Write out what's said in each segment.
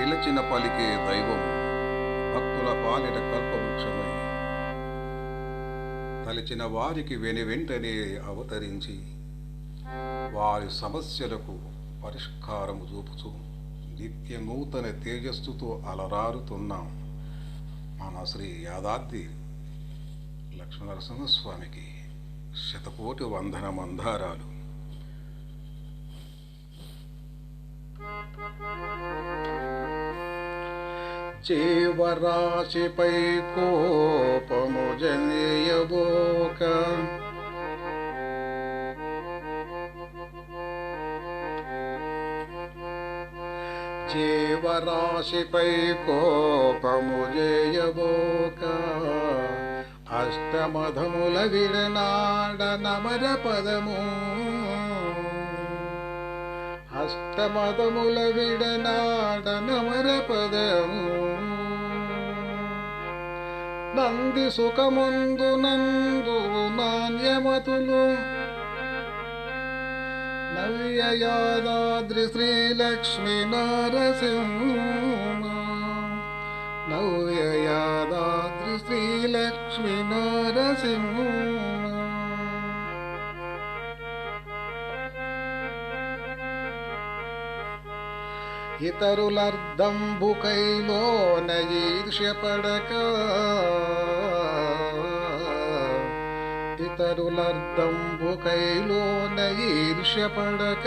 పిలిచిన పలికే దైవం భక్తుల పాలిట కల్పవృక్షమై తలిచిన వారికి వెను వెంటనే అవతరించి వారి సమస్యలకు పరిష్కారము చూపుతూ నిత్య నూతన తేజస్సుతో అలరారుతున్నాం. మన శ్రీ యాదాద్రి లక్ష్మణనరసింహస్వామికి శతకోటి వందన మందారాలు. జీవరాశిపై కోపము జనేయబోక. జీవరాశిపై కోపము జయబోక అష్టమధముల విడనాడ నమర పదము అష్టమదముల విడనాడ నమర పదము నంది సుఖముందు నందు నాణ్యమతులు నవ్య యాదాద్రి శ్రీలక్ష్మీ నారసింహ నవ్య యాదాద్రి శ్రీలక్ష్మీ నారసింహ ఇతరులర్ధంబుకైలోన ఈర్ష్యపడక ఇతరులర్ధంబుకైలోన ఈర్ష్యపడక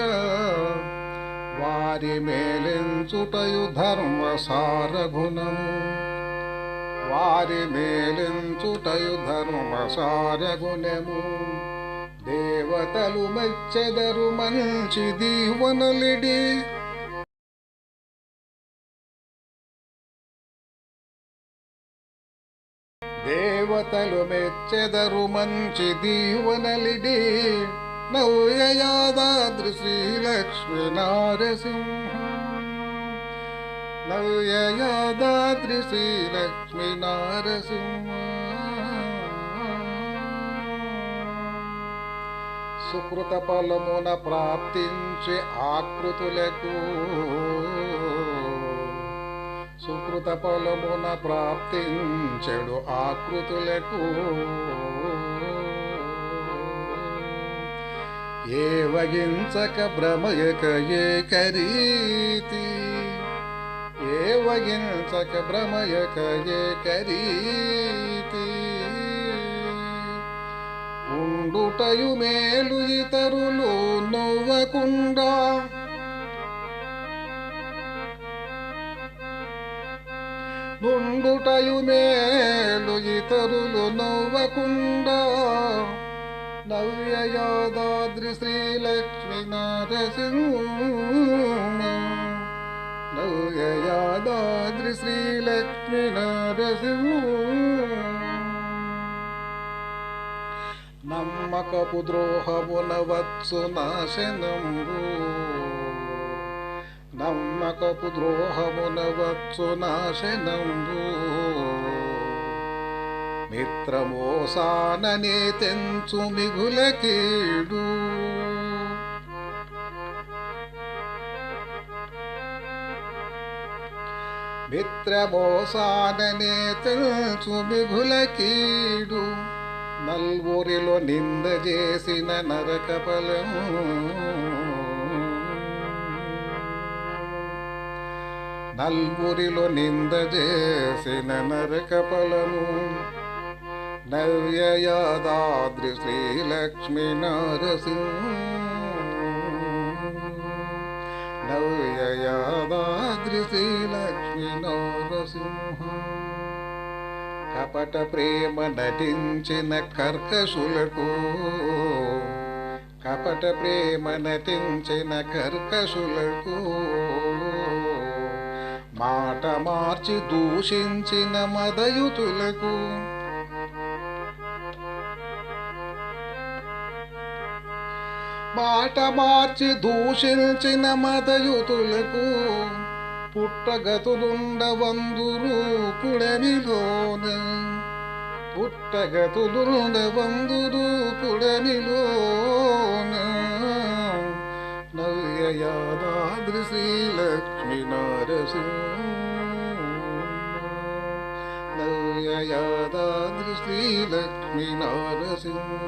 వారి మేలించుటయు ధర్మ సారగుణము వారి మేలించుటయు ధర్మ సారగుణము దేవతలు మెచ్చెదరు మంచి దీవనలిడి. దేవతలు మెచ్చెదరు మంచి దీవనలిడి. నవ్యయాదాద్రి యాదాద్రి నారసింహ. నవ్యయాదాద్రి యాదాద్రి నారసింహ. సుకృత ఫలమున ప్రాప్తించి ఆకృతులకు సుకృత పొలమున ప్రాప్తించెడు ఆకృతులకు. ఏ వగించక భ్రమయక ఏకరీతి ఏ వగించక భ్రమయక ఏకరీతి. ఉండుటయు మేలు ఇతరులు నవ్వకుండా నుండుటయు ఇతరులు నవ్వకుండా. నవ్య యాదాద్రి శ్రీలక్ష్మీ నారసింహ నవ్య యాదాద్రి శ్రీలక్ష్మీ నరసింహ నమ్మకపు ద్రోహమున వచ్చు నాశనంబు నమ్మకపు ద్రోహమున వచ్చు నాశనంబు మిత్రమోసాననే తెంచు మిగుల కీడు మిత్రమోసాననే తెంచు మిగుల కీడు నల్వూరిలో నింద చేసిన నరకపలము. నల్గురిలో నింద చేసిన నరకపలము నవ్యయాదాద్రి శ్రీలక్ష్మి యాదాద్రి శ్రీలక్ష్మీ నారసింహ. నవ్య కపట ప్రేమ నటించిన కర్కశులకు. కపట ప్రేమ నటించిన కర్కశులకు. మాట మార్చి దూషించిన మదయుతులకు మాట మార్చి దూషించిన మదయుతులకు పుట్టగతులుండవందురు కుడమిలోన పుట్టగతులుండవందురు కుడమిలోన నవ్యయాదా యాదాద్రి శ్రీలక్ష్మీ లక్ష్మీ నారసింహ నవ్య యాదాద్రి శ్రీ లక్ష్మీ నారసింహ